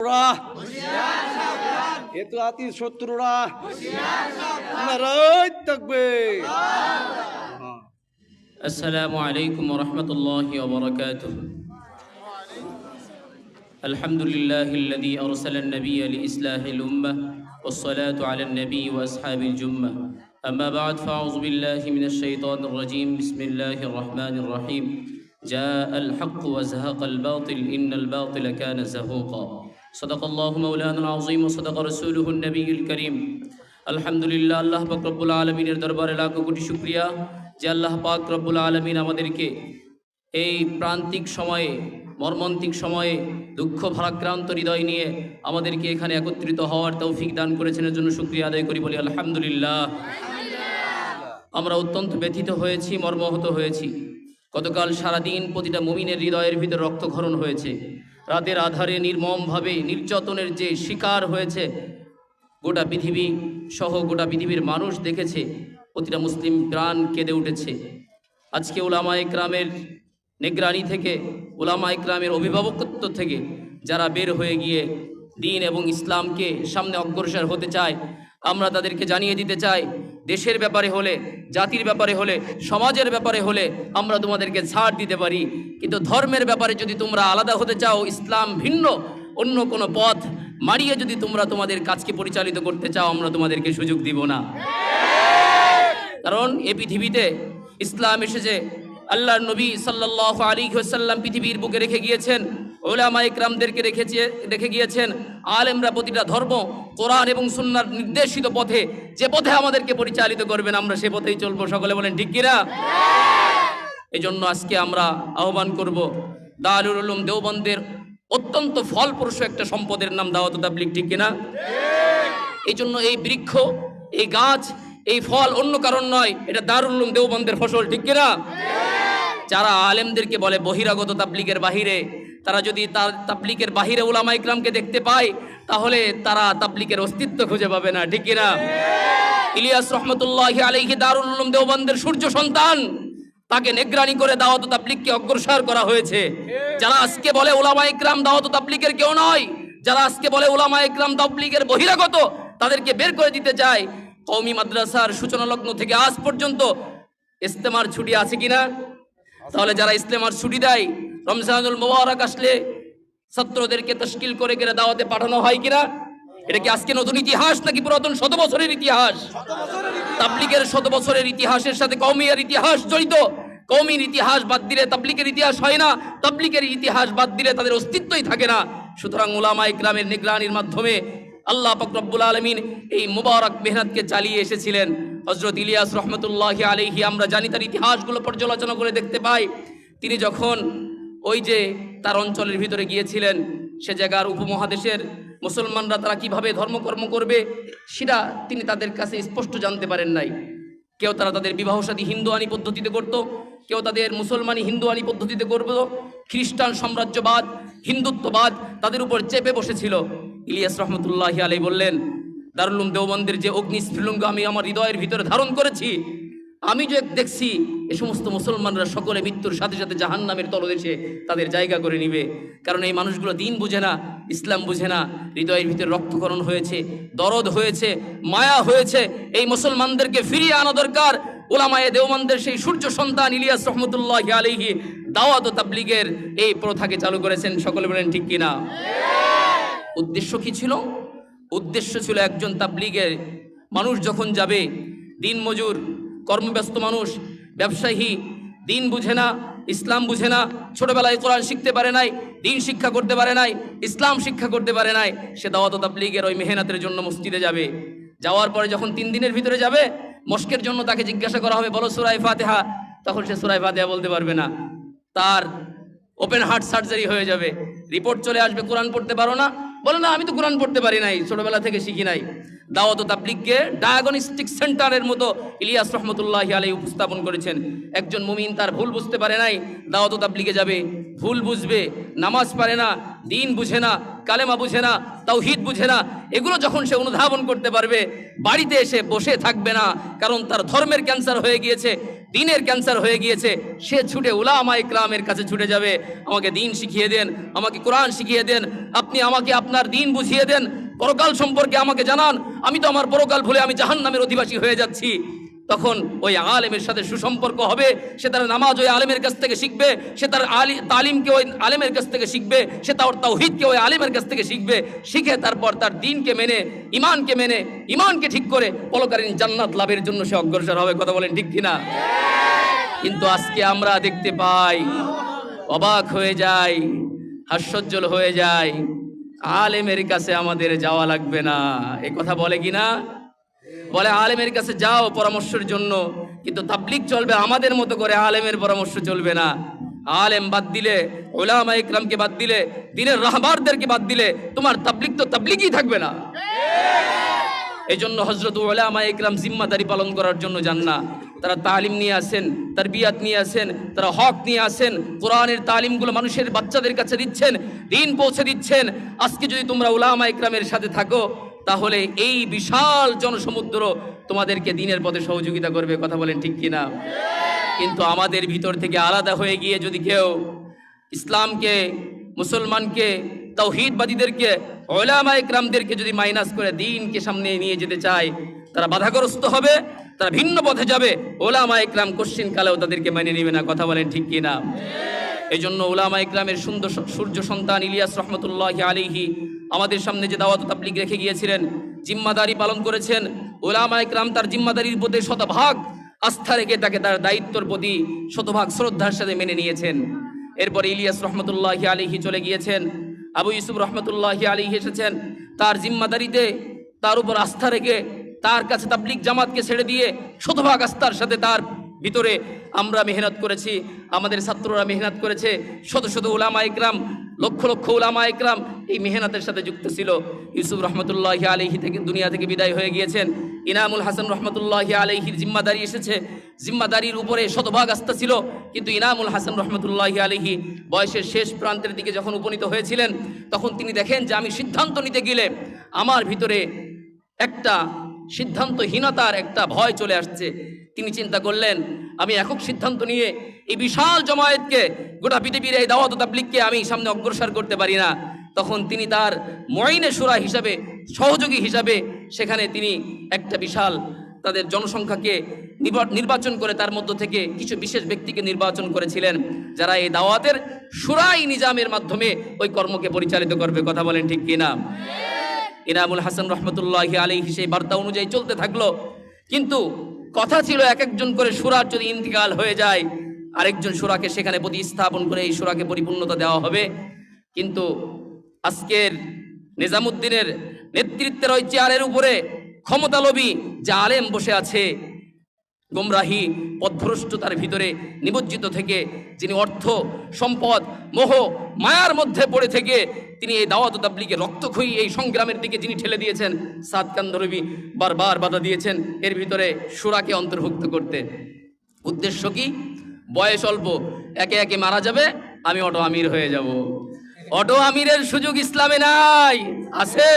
শত্রুরা এ তো আতি শত্রুরা নারায় থাকবে السلام عليكم ورحمة الله وبركاته الحمد لله الذي أرسل النبي لإصلاح الأمة والصلاة على النبي وأصحاب الجمة أما بعد فأعوذ بالله من الشيطان الرجيم بسم الله الرحمن الرحيم جاء الحق وزهق الباطل إن الباطل كان زهوقا صدق الله مولانا العظيم وصدق رسوله النبي الكريم আলহামদুলিল্লাহ আল্লাহ পাক রব্বুল আলমিনের দরবারে লাখো কোটি শুক্রিয়া যে আল্লাহ পাক রব্বুল আলমিন আমাদেরকে এই প্রান্তিক সময়ে মর্মান্তিক সময়ে দুঃখ ভারাক্রান্ত হৃদয় নিয়ে আমাদেরকে এখানে একত্রিত হওয়ার তৌফিক দান করেছেন এর জন্য শুক্রিয়া আদায় করি বলি আলহামদুলিল্লাহ আমরা অত্যন্ত ব্যথিত হয়েছি মর্মাহত হয়েছি গতকাল সারাদিন প্রতিটা মুমিনের হৃদয়ের ভিতর রক্তক্ষরণ হয়েছে রাতের আধারে নির্মমভাবে নির্যাতনের যে শিকার হয়েছে, গোটা পৃথিবী সহ গোটা পৃথিবীর মানুষ দেখেছে, প্রতিটা মুসলিম প্রাণ কেঁদে উঠেছে। আজকে ওলামা ইকরামের নিগরানি থেকে, ওলামা ইকরামের অভিভাবকত্ব থেকে যারা বের হয়ে গিয়ে দিন এবং ইসলামকে সামনে অগ্রসর হতে চায়, আমরা তাদেরকে জানিয়ে দিতে চাই দেশের ব্যাপারে হলে, জাতির ব্যাপারে হলে, সমাজের ব্যাপারে হলে আমরা তোমাদেরকে ছাড় দিতে পারি। কিন্তু ধর্মের ব্যাপারে যদি তোমরা আলাদা হতে চাও, ইসলাম ভিন্ন, অন্য কোনো পথ মারিয়ে যদি তোমরা তোমাদের কাজকে পরিচালিত করতে চাও, আমরা তোমাদেরকে সুযোগ দিব না। কারণ এ পৃথিবীতে ইসলাম এসেছে আল্লাহর নবী সাল্লাহ আলী সাল্লাম পৃথিবীর বুকে রেখে গিয়েছেন ওলামা ইকরামদেরকে রেখেছে, রেখে গিয়েছেন, আলেমরা প্রতিটা ধর্ম, কোরআন এবং সুন্নার নির্দেশিত পথে, যে পথে আমাদেরকে পরিচালিত করবেন, আমরা সে পথেই চলবো। সকলে বলেন, ঠিক কিনা? এই জন্য আজকে আমরা আহ্বান করব, দারুল উলুম দেওবন্দের অত্যন্ত ফলপ্রসূ একটা সম্পদের নাম দাওয়াত তাবলিক ঠিক কিনা? এই জন্য এই বৃক্ষ, এই গাছ, এই ফল অন্য কারণ নয়, এটা দারুল উলুম দেওবন্দের ফসল, ঠিক কিনা? যারা আলেমদেরকে বলে বহিরাগত তাবলিকের বাহিরে, তারা যদি তার তাবলিকের বাহিরে উলামা ইকরামকে দেখতে পায়, তাহলে তারা তাবলিকের অস্তিত্ব খুঁজে পাবে না, ঠিক কিনা? ইলিয়াস রহমতুল্লাহ আলাইহি দারুল উলুম দেওবন্দের সূর্য সন্তান, তাকে নেগ্রানি করে দাওয়াত তাবলিগকে অগ্রসর করা হয়েছে। যারা আজকে বলে ওলামা ইকরাম দাওয়াত তাবলিগের কেউ নয়, যারা আজকে বলে ওলামা ইকরাম তাবলিগের বহিরাগত, তাদেরকে বের করে দিতে চায়। কওমি মাদ্রাসার সূচনা লগ্ন থেকে আজ পর্যন্ত ইস্তেমার ছুটি আছে কিনা? তাহলে যারা ইস্তেমার ছুটি দেয়, রমজানুল মোবারক আসলে ছাত্রদেরকে তশকিল করে করে দাওয়াতে পাঠানো হয় কিনা? এটা কি আজকে নতুন ইতিহাস নাকি পুরাতন শত বছরের ইতিহাস? তাবলিগের শত বছরের ইতিহাসের সাথে কৌমিয়ার ইতিহাস জড়িত। কৌমির ইতিহাস বাদ দিলে তাবলিগের ইতিহাস হয় না। তাবলিগের ইতিহাস বাদ দিলে তাদের অস্তিত্বই থাকে না। সুতরাং উলামা ইকরামের নিগরানির মাধ্যমে আল্লাহ ফকরব্বুল আলমিন এই মুবারক মেহনাতকে চালিয়ে এসেছিলেন। হজরত ইলিয়াস রহমতুল্লাহ আলহি আমরা জানি তার ইতিহাসগুলো পর্যালোচনা করে দেখতে পাই। তিনি যখন ওই যে তার অঞ্চলের ভিতরে গিয়েছিলেন, সে জায়গার উপমহাদেশের মুসলমানরা তারা কীভাবে ধর্মকর্ম করবে, সেটা তিনি তাদের কাছে স্পষ্ট জানতে পারেন নাই। কেউ তারা তাদের বিবাহ সাথী হিন্দু আনি পদ্ধতিতে করত, কেউ তাদের মুসলমানি হিন্দু আনি পদ্ধতিতে করত। খ্রিস্টান সাম্রাজ্যবাদ, হিন্দুত্ববাদ তাদের উপর চেপে বসেছিল। ইলিয়াস রহমতুল্লাহ আলাই বললেন দারুলুম দেওবন্দের যে অগ্নি স্ফুলিঙ্গ আমি আমার হৃদয়ের ভিতরে ধারণ করেছি, আমি যে দেখছি, এ সমস্ত মুসলমানরা সকলে মৃত্যুর সাথে সাথে জাহান নামের তলদেশে তাদের জায়গা করে নিবে। কারণ এই মানুষগুলো দিন বুঝে না, ইসলাম বুঝে না, হৃদয়ের ভিতরে রক্তকরণ হয়েছে, দরদ হয়েছে, মায়া হয়েছে। এই মুসলমানদেরকে ফিরিয়ে আনা দরকার। ওলামায়ে দেওমানদের সেই সূর্য সন্তান ইলিয়াস রহমতুল্লাহ আলিহি দাওয়াত ও তাবলিগের এই প্রথাকে চালু করেছেন। সকলে বলেন, ঠিক কিনা? উদ্দেশ্য কি ছিল? উদ্দেশ্য ছিল একজন তাবলিগের মানুষ যখন যাবে, দিন মজুর, কর্মব্যস্ত মানুষ, ব্যবসায়ী, দিন বুঝে না, ইসলাম বুঝে না, ছোটবেলায় কোরআন শিখতে পারে নাই, দিন শিক্ষা করতে পারে নাই, ইসলাম শিক্ষা করতে পারে নাই, সে দাওয়াত তাবলিগের ওই মেহনাতের জন্য মসজিদে যাবে। যাওয়ার পরে যখন তিন দিনের ভিতরে যাবে, মস্কের জন্য তাকে জিজ্ঞাসা করা হবে, বলো সুরাই ফাতেহা। তখন সে সুরাই ফাতেহা বলতে পারবে না। তার ওপেন হার্ট সার্জারি হয়ে যাবে। রিপোর্ট চলে আসবে, কোরআন পড়তে পারো না বলে, না, আমি তো কোরআন পড়তে পারি নাই, ছোটবেলা থেকে শিখি নাই। দাওয়াত তাবলিগকে ডায়াগনস্টিক সেন্টারের মতো ইলিয়াস রহমতুল্লাহ আলাই উপস্থাপন করেছেন। একজন মুমিন তার ভুল বুঝতে পারে নাই, দাওয়াত তাবলিগে যাবে, ভুল বুঝবে, নামাজ পারে না, দিন বুঝে না, কালেমা বুঝে না, তাওহিদ বুঝে না, এগুলো যখন সে অনুধাবন করতে পারবে, বাড়িতে এসে বসে থাকবে না, কারণ তার ধর্মের ক্যান্সার হয়ে গিয়েছে দিনের ক্যান্সার হয়ে গিয়েছে, সে ছুটে উলামা ইকরামের কাছে ছুটে যাবে। আমাকে দিন শিখিয়ে দেন, আমাকে কোরআন শিখিয়ে দেন, আপনি আমাকে আপনার দিন বুঝিয়ে দেন। পরকাল সম্পর্কে আমাকে জানান। আমি তো আমার পরকাল ভুলে আমি জাহান্নামের অধিবাসী হয়ে যাচ্ছি। তখন ওই আলেমের সাথে সুসম্পর্ক হবে, সে তার নামাজ ওই আলেমের কাছ থেকে শিখবে, সে তার আলি, তালিমকে ওই আলেমের কাছ থেকে শিখবে, সে তার তাওহিদকে ওই আলেমের কাছ থেকে শিখবে, শিখে তারপর তার দিনকে মেনে ইমানকে মেনে ইমানকে ঠিক করে পলকালীন জান্নাত লাভের জন্য সে অগ্রসর হবে, কথা বলেন ঠিক কিনা? কিন্তু আজকে আমরা দেখতে পাই, অবাক হয়ে যাই, হাস্যজ্জ্বল হয়ে যায় আলেমের কাছে আমাদের যাওয়া লাগবে না, এ কথা বলে কি না বলে, আলেমের কাছে যাও পরামর্শের জন্য। কিন্তু তাবলিক চলবে আমাদের মতো করে, আলেমের পরামর্শ চলবে না। আলেম বাদ দিলে ওলামা ইকরামকে বাদ দিলে, দিনের রাহবারদেরকে বাদ দিলে, তোমার তাবলিক তো তাবলিকই থাকবে না। এই জন্য হজরত ওলামা ইকরাম জিম্মাদারি পালন করার জন্য যান না। তারা তালিম নিয়ে আসেন তার বিয়াত নিয়ে আসেন, তারা হক নিয়ে আসেন, কোরআনের তালিমগুলো মানুষের বাচ্চাদের কাছে দিচ্ছেন, দিন পৌঁছে দিচ্ছেন। আজকে যদি তোমরা ওলামা ইকরামের সাথে থাকো তাহলে এই বিশাল জনসমুদ্র তোমাদেরকে দিনের পথে সহযোগিতা করবে, কথা বলেন ঠিক কিনা? কিন্তু আমাদের ভিতর থেকে আলাদা হয়ে গিয়ে যদি কেউ ইসলামকে, মুসলমানকে তৌহিদবাদীদেরকে ওলামা ইকরামদেরকে যদি মাইনাস করে দিনকে সামনে নিয়ে যেতে চায়, তারা বাধাগ্রস্ত হবে, তারা ভিন্ন পথে যাবে। ওলামা ইকরাম কোশ্চিন কালেও তাদেরকে মেনে নেবে না, কথা বলেন ঠিক কিনা? এই জন্য ওলামা ইকরামের সুন্দর সূর্য সন্তান ইলিয়াস রহমতুল্লাহ আলিহি আমাদের সামনে যে দাওয়াত তাবলিগ রেখে গিয়েছিলেন, জিম্মাদারি পালন করেছেন ওলামা ইকরাম তার জিম্মাদারির প্রতি শতভাগ আস্থা রেখে তাকে তার দায়িত্বর প্রতি শতভাগ শ্রদ্ধার সাথে মেনে নিয়েছেন। এরপর ইলিয়াস রহমতুল্লাহ আলিহি চলে গিয়েছেন, আবু ইউসুফ রহমতুল্লাহ আলিহি এসেছেন, তার জিম্মাদারিতে তার উপর আস্থা রেখে তার কাছে তাবলিক জামাতকে ছেড়ে দিয়ে শতভাগ আস্থার সাথে তার ভিতরে আমরা মেহনত করেছি, আমাদের ছাত্ররা মেহনত করেছে, শত শত উলামা ইকরাম, লক্ষ লক্ষ উলামা ইকরাম এই মেহনতের সাথে যুক্ত ছিল। ইউসুফ রহমতুল্লাহ আলহি থেকে দুনিয়া থেকে বিদায় হয়ে গিয়েছেন। ইনামুল হাসান রহমতুল্লাহ আলহির জিম্মাদারি এসেছে। জিম্মাদারির উপরে শতভাগ আস্থা ছিল, কিন্তু ইনামুল হাসান রহমতুল্লাহ আলহি বয়সের শেষ প্রান্তের দিকে যখন উপনীত হয়েছিলেন, তখন তিনি দেখেন যে আমি সিদ্ধান্ত নিতে গেলে আমার ভিতরে একটা সিদ্ধান্তহীনতার একটা ভয় চলে আসছে। তিনি চিন্তা করলেন আমি একক সিদ্ধান্ত নিয়ে এই বিশাল জমায়েতকে গোটা পৃথিবীর এই দাওয়াত ও তাবলিগকে আমি সামনে অগ্রসর করতে পারি না। তখন তিনি তার ময়নে সুরা হিসাবে সহযোগী হিসাবে সেখানে তিনি একটা বিশাল তাদের জনসংখ্যাকে নির্বাচন করে তার মধ্য থেকে কিছু বিশেষ ব্যক্তিকে নির্বাচন করেছিলেন যারা এই দাওয়াতের সুরাই নিজামের মাধ্যমে ওই কর্মকে পরিচালিত করবে। কথা বলেন ঠিক কিনা? ইনামুল হাসান রহমতুল্লাহ আলী সেই বার্তা অনুযায়ী চলতে থাকল। কিন্তু কথা ছিল এক একজন করে সুরার যদি ইন্তিকাল হয়ে যায়, আরেকজন সুরাকে সেখানে প্রতিস্থাপন করে এই সুরাকে পরিপূর্ণতা দেওয়া হবে। কিন্তু আজকের নিজামুদ্দিনের নেতৃত্বের ওই চেয়ারের উপরে ক্ষমতালোভী যে আলেম বসে আছে গোমরাহি পথভ্রষ্টতার ভিতরে নিমজ্জিত থেকে, যিনি অর্থ, সম্পদ, মোহ, মায়ার মধ্যে পড়ে থেকে, তিনি এই দাওয়াত তাবলিগে রক্তক্ষয়ী এই সংগ্রামের দিকে যিনি ঠেলে দিয়েছেন সাদ কান্দরবি বারবার বাধা দিয়েছেন এর ভিতরে সুরাকে অন্তর্ভুক্ত করতে। উদ্দেশ্য কি? বয়স অল্প, একে একে মারা যাবে, আমি অটো আমির হয়ে যাব। অটো আমিরের সুযোগ ইসলামে নাই, আছে?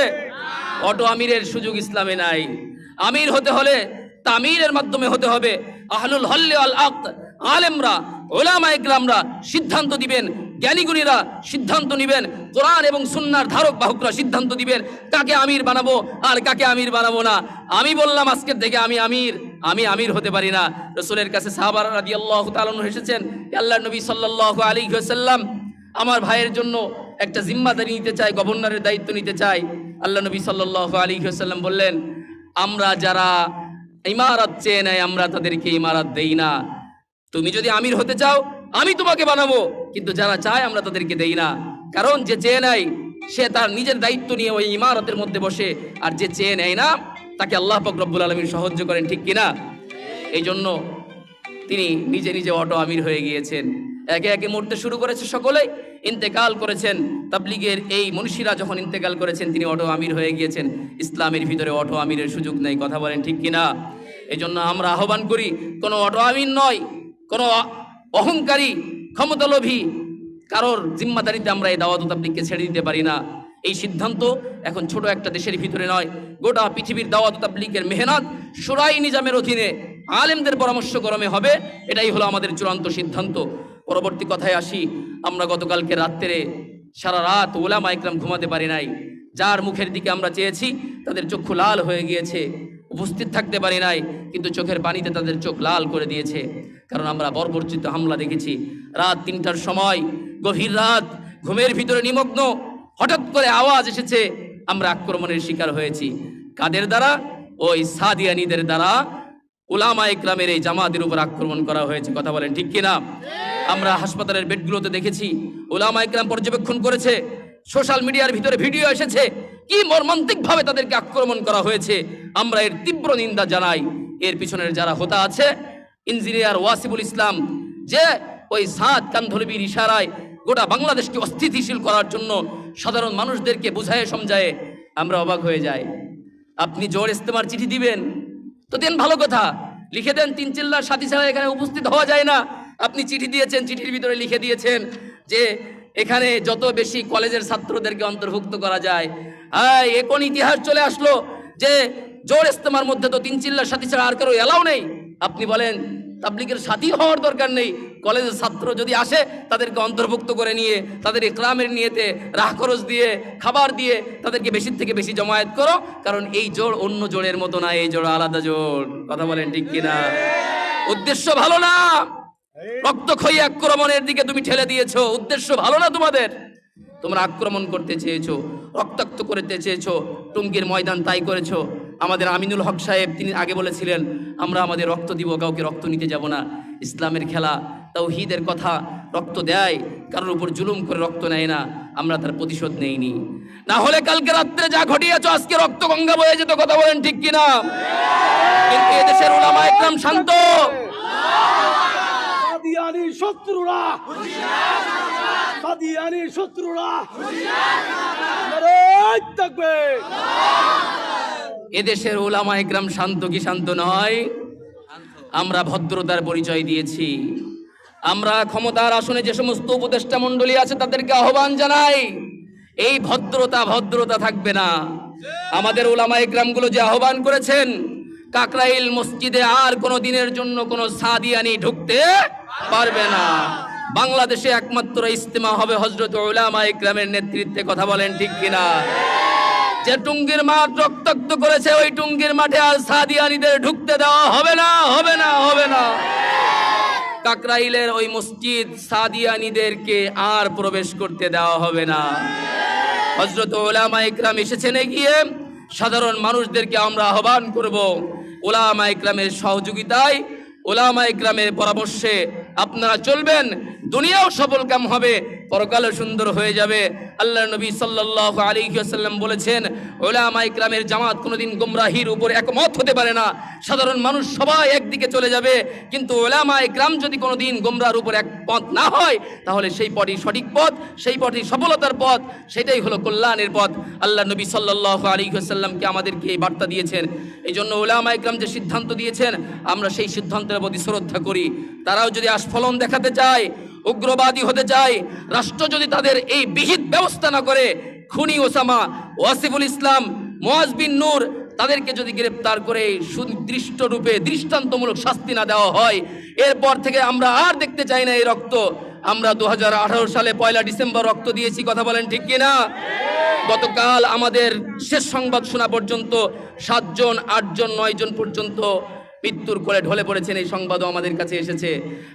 অটো আমিরের সুযোগ ইসলামে নাই। আমির হতে হলে তামিরের মাধ্যমে হতে হবে। আহলুল হল্লে আল আক্ত আলেমরা ওলামা ইকরামরা সিদ্ধান্ত দিবেন। জ্ঞানীগুণীরা সিদ্ধান্ত নিবেন। কোরআন এবং সুন্নার ধারক বাহকরা সিদ্ধান্ত দিবেন, কাকে আমির বানাবো আর কাকে আমির বানাবো না। আমি বললাম আজকের থেকে আমি আমির আমি আমির হতে পারি না। রসুলের কাছে সাহাবার রাদি আল্লাহ তালন এসেছেন আল্লাহ নবী সাল্লাহ আলী সাল্লাম আমার ভাইয়ের জন্য একটা জিম্মাদারি নিতে চাই, গভর্নরের দায়িত্ব নিতে চাই। আল্লাহ নবী সাল্লাহ আলী সাল্লাম বললেন, আমরা যারা ইমারত চেয়ে নেয়, আমরা তাদেরকে ইমারত দেই না। তুমি যদি আমির হতে চাও, আমি তোমাকে বানাবো। কিন্তু যারা চায়, আমরা তাদেরকে দেই না। কারণ যে চেয়ে নেয়, সে তার নিজের দায়িত্ব নিয়ে ওই ইমারতের মধ্যে বসে। আর যে চেয়ে নেয় না, তাকে আল্লাহ ফকরবুল আলমীর সাহায্য করেন, ঠিক কিনা? এই জন্য তিনি নিজে নিজে অটো আমির হয়ে গিয়েছেন। একে একে মরতে শুরু করেছে সকলেই ইন্তেকাল করেছেন। তাবলিগের এই মনীষীরা যখন ইন্তেকাল করেছেন, তিনি অটো আমির হয়ে গিয়েছেন। ইসলামের ভিতরে অটো আমিরের সুযোগ নেই, কথা বলেন ঠিক কিনা? এই জন্য আমরা আহ্বান করি, কোনো অটো আমির নয়, কোনো অহংকারী, ক্ষমতালোভী, কারোর জিম্মাদারিতে আমরা এই দাওয়াত তাবলিগকে ছেড়ে দিতে পারি না। এই সিদ্ধান্ত এখন ছোট একটা দেশের ভিতরে নয়, গোটা পৃথিবীর দাওয়াত তাবলিগের মেহনত সুরাই নিজামের অধীনে আলেমদের পরামর্শ গরমে হবে, এটাই হলো আমাদের চূড়ান্ত সিদ্ধান্ত। পরবর্তী কথায় আসি। আমরা গতকালকে রাত্রে সারা রাত ওলামা একরাম ঘুমাতে পারি নাই। যার মুখের দিকে আমরা চেয়েছি, তাদের চক্ষু লাল হয়ে গিয়েছে। উপস্থিত থাকতে পারি নাই, কিন্তু চোখের পানিতে তাদের চোখ লাল করে দিয়েছে। কারণ আমরা বর্বরচিত হামলা দেখেছি। রাত তিনটার সময়, গভীর রাত, ঘুমের ভিতরে নিমগ্ন, হঠাৎ করে আওয়াজ এসেছে, আমরা আক্রমণের শিকার হয়েছি। কাদের দ্বারা? ওই সাদিয়ানিদের দ্বারা। উলামা ইকরামের এই জামাতের উপর আক্রমণ করা হয়েছে। কথা বলেন ঠিক কিনা? আমরা হাসপাতালের বেডগুলোতে দেখেছি। উলামা ইকরাম পর্যবেক্ষণ করেছে, সোশ্যাল মিডিয়ার ভিতরে ভিডিও এসেছে, কি মর্মান্তিক ভাবে তাদেরকে আক্রমণ করা হয়েছে। আমরা এর তীব্র নিন্দা জানাই। এর পিছনের যারা হোতা আছে, ইঞ্জিনিয়ার ওয়াসিবুল ইসলাম, যে ওই সাত কান্ধলবির ইশারায় গোটা বাংলাদেশকে অস্থিতিশীল করার জন্য সাধারণ মানুষদেরকে বুঝায় সমঝায় আমরা অবাক হয়ে যাই। আপনি জোর ইস্তেমার চিঠি দিবেন? তো দেন ভালো কথা, লিখে দেন তিন চিল্লার সাথী ছাড়া এখানে উপস্থিত হওয়া যায় না। আপনি চিঠি দিয়েছেন, চিঠির ভিতরে লিখে দিয়েছেন যে এখানে যত বেশি কলেজের ছাত্রদেরকে অন্তর্ভুক্ত করা যায়। হ্যাঁ এ কোন ইতিহাস চলে আসলো যে জোর ইস্তেমার মধ্যে তো তিন চিল্লার সাথী ছাড়া আর কারও এলাও নেই। আপনি বলেন, তাবলিগের সাথী হওয়ার দরকার নেই। কলেজের ছাত্র যদি আসে, তাদেরকে অন্তর্ভুক্ত করে নিয়ে, তাদের ইকরামের নিয়েতে রাহ খরচ দিয়ে, খাবার দিয়ে, তাদেরকে বেশি থেকে বেশি জমায়েত করো, কারণ এই জোর অন্য জোড়ের মতো না, এই জোড় আলাদা জোর কথা বলেন ঠিক কিনা? উদ্দেশ্য ভালো না। রক্তক্ষয়ী আক্রমণের দিকে তুমি ঠেলে দিয়েছ। উদ্দেশ্য ভালো না তোমাদের? তোমরা আক্রমণ করতে চেয়েছো, রক্তাক্ত করতে চেয়েছো, টুঙ্গির ময়দান তাই করেছ। আমাদের আমিনুল হক সাহেব, তিনি আগে বলেছিলেন, আমরা আমাদের রক্ত দিব, কাউকে রক্ত নিতে যাব না। ইসলামের খেলা, তাওহীদের কথা রক্ত দেয়, কারোর উপর জুলুম করে রক্ত নেয় না, আমরা তার প্রতিশোধ নেইনি। না হলে কালকে রাত্রে যা ঘটিয়েছ, আজকে রক্ত গঙ্গা বয়ে যেত, কথা বলেন ঠিক কিনা? কিন্তু এদেশের ওলামা একদম শান্ত। সাদিয়ানি শত্রুরা। সাদিয়ানি শত্রুরা। থাকবে। এদেশের ওলামা একরাম শান্ত কি শান্ত নয়? আমরা ভদ্রতার পরিচয় দিয়েছি। আমরা ক্ষমতার আসনে যে সমস্ত উপদেষ্টা মণ্ডলী আছে, তাদেরকে আহ্বান জানাই। এই ভদ্রতা ভদ্রতা থাকবে না। আমাদের ওলামা একরামগুলো যে আহ্বান করেছেন, কাকরাইল মসজিদে আর কোনো দিনের জন্য কোনো সাদিয়ানি ঢুকতে পারবে না। বাংলাদেশে একমাত্র ইস্তেমা হবে হজরত ওলামা ইকরামের নেতৃত্বে, কথা বলেন ঠিক কিনা? যে টুঙ্গির মাঠ রক্তাক্ত করেছে, ওই টুঙ্গির মাঠে আর সাদিয়ানিদের ঢুকতে দেওয়া হবে না হবে না হবে না। কাকরাইলের ওই মসজিদ সাদিয়ানিদেরকে আর প্রবেশ করতে দেওয়া হবে না। হজরত ওলামা ইকরাম এসেছেন গিয়ে সাধারণ মানুষদেরকে আমরা আহ্বান করব ওলামা ইকরামের সহযোগিতায়। ওলামা ইকরামের পরামর্শে আপনারা চলবেন দুনিয়াও সফল কাম হবে। পরকালও সুন্দর হয়ে যাবে। আল্লাহ নবী সাল্লাল্লাহু আলাইহি ওয়াসাল্লাম বলেছেন ওলামা ইকরামের জামাত কোনোদিন গুমরাহির উপর একমত হতে পারে না। সাধারণ মানুষ সবাই একদিকে চলে যাবে, কিন্তু ওলামা ইকরাম যদি কোনোদিন গোমরার উপর এক পথ না হয়, তাহলে সেই পথই সঠিক পথ, সেই পথই সফলতার পথ, সেটাই হলো কল্যাণের পথ। আল্লাহ নবী সাল্লাল্লাহু আলাইহি ওয়াসাল্লামকে আমাদেরকে এই বার্তা দিয়েছেন। এই জন্য ওলামা ইকরাম যে সিদ্ধান্ত দিয়েছেন, আমরা সেই সিদ্ধান্তের প্রতি শ্রদ্ধা করি। তারাও যদি আস্ফলন দেখাতে চায় উগ্রবাদী হতে চায়, রাষ্ট্র যদি তাদের এই বিহিত ব্যবস্থা না করে, খুনি ওসামা, ওয়াসিফুল ইসলাম মোয়াজ বিন নূর, তাদেরকে যদি গ্রেপ্তার করে সুনির্দিষ্ট রূপে দৃষ্টান্তমূলক শাস্তি না দেওয়া হয়, এরপর থেকে আমরা আর দেখতে চাই না এই রক্ত। আমরা দু হাজার আঠারো সালে পয়লা ডিসেম্বর রক্ত দিয়েছি, কথা বলেন ঠিক কিনা? গতকাল আমাদের শেষ সংবাদ শোনা পর্যন্ত সাতজন, আটজন, নয়জন পর্যন্ত মৃত্যুর কোলে ঢলে পড়েছেন এই সংবাদও আমাদের কাছে এসেছে।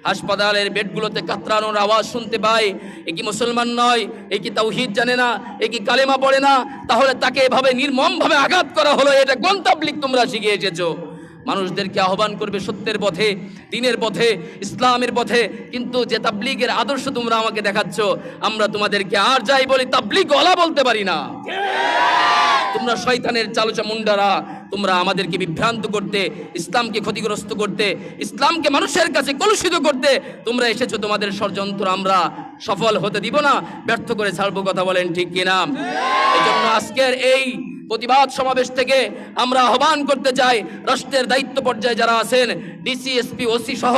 হাসপাতালের বেডগুলোতে কাতরানোর আওয়াজ শুনতে পাই। এ কি মুসলমান নয়, এ কি তাওহিদ জানে না, এ কি কালেমা পড়ে না? তাহলে তাকে এভাবে নির্মমভাবে আঘাত করা হলো, এটা কোন তাবলিক তোমরা শিখে এসেছ? মানুষদেরকে আহ্বান করবে সত্যের পথে, দিনের পথে, ইসলামের পথে, কিন্তু যে তাবলিগের আদর্শ তোমরা আমাকে দেখাচ্ছ, আমরা তোমাদেরকে আর যাই বলি তাবলিগ গলা বলতে পারি না। তোমরা শয়তানের চালুচা মুন্ডারা তোমরা আমাদেরকে বিভ্রান্ত করতে, ইসলামকে ক্ষতিগ্রস্ত করতে, ইসলামকে মানুষের কাছে কলুষিত করতে, তোমরা এসেছ তোমাদের ষড়যন্ত্র আমরা সফল হতে দিব না। ব্যর্থ করে ছাড়বো কথা বলেন ঠিক কিনা? এই জন্য আজকের এই প্রতিবাদ সমাবেশ থেকে আমরা আহ্বান করতে চাই, রাষ্ট্রের দায়িত্ব পর্যায়ে যারা আছেন ডিসি এসপি ওসি সহ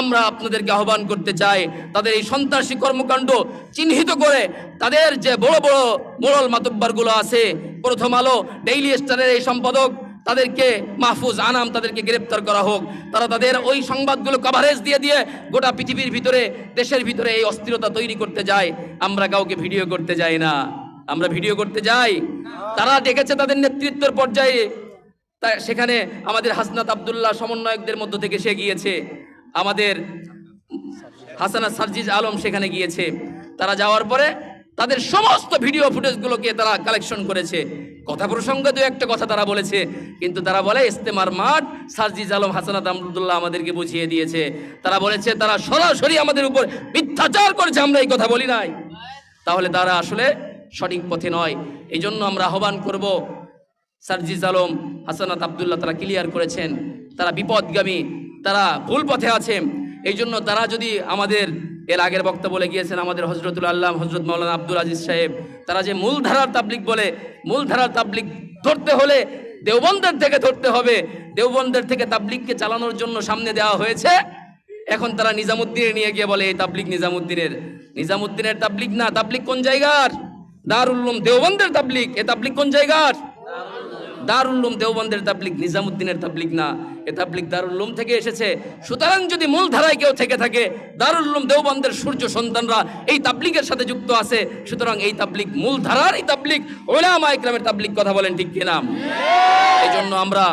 আমরা আপনাদেরকে আহ্বান করতে চাই। তাদের এই সন্ত্রাসী কর্মকাণ্ড চিহ্নিত করে তাদের যে বড় বড় মোড়ল মাতব্বারগুলো আছে, প্রথম আলো ডেইলি স্টারের এই সম্পাদক তাদেরকে মাহফুজ আনাম তাদেরকে গ্রেপ্তার করা হোক। তারা তাদের ওই সংবাদগুলো কভারেজ দিয়ে দিয়ে গোটা পৃথিবীর ভিতরে, দেশের ভিতরে এই অস্থিরতা তৈরি করতে যায়। আমরা কাউকে ভিডিও করতে যাই না। আমরা ভিডিও করতে যাই। তারা ডেকেছে তাদের নেতৃত্বের পর্যায়ে। তা সেখানে আমাদের হাসনাত আবদুল্লাহ সমন্বয়কদের মধ্য থেকে সে গিয়েছে। আমাদের হাসানা সার্জিজ আলম সেখানে গিয়েছে। তারা যাওয়ার পরে তাদের সমস্ত ভিডিও ফুটেজগুলোকে তারা কালেকশন করেছে। কথা প্রসঙ্গে দু একটা কথা তারা বলেছে। কিন্তু তারা বলে, ইস্তেমার মাঠ সার্জিজ আলম হাসানাত আহমদুল্লাহ আমাদেরকে বুঝিয়ে দিয়েছে। তারা বলেছে, তারা সরাসরি আমাদের উপর মিথ্যাচার করেছে, আমরা এই কথা বলি নাই। তাহলে তারা আসলে সঠিক পথে নয়। এই জন্য আমরা আহ্বান করব সার্জিজ আলম হাসানাত আবদুল্লাহ তারা ক্লিয়ার করেছেন। তারা বিপদগামী, তারা ভুল পথে আছে। এই জন্য তারা যদি আমাদের এর আগের বক্তা বলে গিয়েছেন, আমাদের হজরতুল আল্লাহ হজরত মৌলানা আব্দুল আজিজ সাহেব, তারা যে মূলধারার তাবলিক বলে, মূলধারার তাবলিক ধরতে হলে দেওবন্দের থেকে ধরতে হবে। দেওবন্দের থেকে তাবলিককে চালানোর জন্য সামনে দেওয়া হয়েছে। এখন তারা নিজামুদ্দিনে নিয়ে গিয়ে বলে, এই তাবলিক নিজামুদ্দিনের নিজামুদ্দিনের তাবলিক না, তাবলিক কোন জায়গার? দারুল্লুম দেওবন্দের তাবলিক, এ তাবলিক কোন জায়গার? দারুল্লুম দেওবন্দের তাবলিক, নিজামুদ্দিনের তাবলিক না। এ তাবলিক দারুল্লুম থেকে এসেছে। সুতরাং যদি মূল ধারায় কেউ থেকে থাকে দারুল্লুম দেওবন্দের সূর্য সন্তানরা এই তাবলিগের সাথে যুক্ত আছে। সুতরাং এই তাবলিক মূল ধারার, এই তাবলিক ওলামা ইকরামের তাবলিক কথা বলেন ঠিক কিনা? এই জন্য আমরা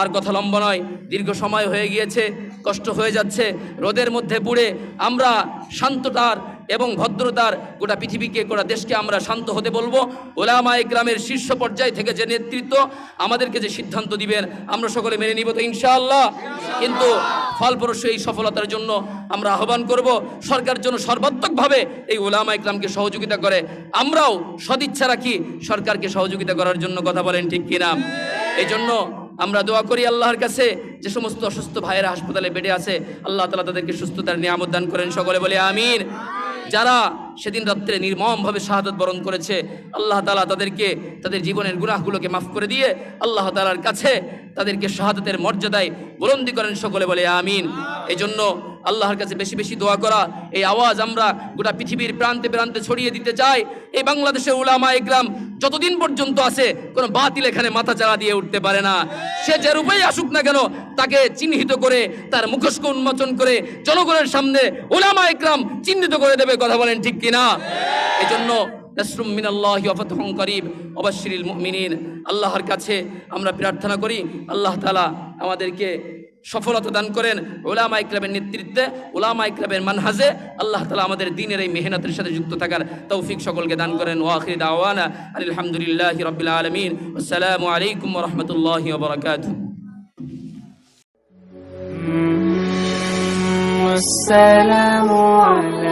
আর কথা লম্বা নয়, দীর্ঘ সময় হয়ে গিয়েছে, কষ্ট হয়ে যাচ্ছে, রোদের মধ্যে পুড়ে আমরা শান্ততার এবং ভদ্রতার গোটা পৃথিবীকে, গোটা দেশকে আমরা শান্ত হতে বলব। ওলামা গ্রামের শীর্ষ পর্যায় থেকে যে নেতৃত্ব, আমাদেরকে যে সিদ্ধান্ত দিবেন, আমরা সকলে মেনে নিব তো ইনশাআল্লাহ। কিন্তু ফলপ্রসূ এই সফলতার জন্য আমরা আহ্বান করব, সরকার জন্য সর্বাত্মকভাবে এই ওলামা ইকরামকে সহযোগিতা করে। আমরাও সদিচ্ছা রাখি, সরকারকে সহযোগিতা করার জন্য কথা বলেন ঠিক কিনা। এই জন্য আমরা দোয়া করি আল্লাহর কাছে, যে সমস্ত অসুস্থ ভাইয়েরা হাসপাতালে বেডে আছে, আল্লাহ তালা তাদেরকে সুস্থতার নিয়ামত দান করেন, সকলে বলে আমিন। যারা সেদিন রাত্রে নির্মমভাবে শাহাদত বরণ করেছে, আল্লাহ তালা তাদেরকে তাদের জীবনের গুনাহগুলোকে মাফ করে দিয়ে আল্লাহ তালার কাছে তাদেরকে শাহাদতের মর্যাদায় বুলন্দি করেন সকলে বলে আমিন। এই জন্য আল্লাহর কাছে বেশি বেশি দোয়া করা। এই আওয়াজ আমরা গোটা পৃথিবীর প্রান্তে প্রান্তে ছড়িয়ে দিতে চাই। এই বাংলাদেশের উলামা ইকরাম যতদিন পর্যন্ত আছে, কোনো বাতিল এখানে মাথা চাড়া দিয়ে উঠতে পারে না। সে যে রূপেই আসুক না কেন, তাকে চিহ্নিত করে, তার মুখোশকে উন্মোচন করে জনগণের সামনে উলামা ইকরাম চিহ্নিত করে দেবে, কথা বলেন ঠিক কিনা? এই জন্য মিনাল্লাহি আল্লাহর কাছে আমরা প্রার্থনা করি, আল্লাহ তাআলা আমাদেরকে সফলতা দান করেন ওলামা ইকরামের নেতৃত্বে ওলামা ইকরামের মানহাজে আল্লাহ তালা আমাদের দিনের এই মেহনতের সাথে যুক্ত থাকার তৌফিক সকলকে দান করেন ওয়াখির দাওয়ানা আলহামদুলিল্লাহ রবিল আলমিন আসসালামু আলাইকুম রহমতুল্লাহ বরকাত والسلام على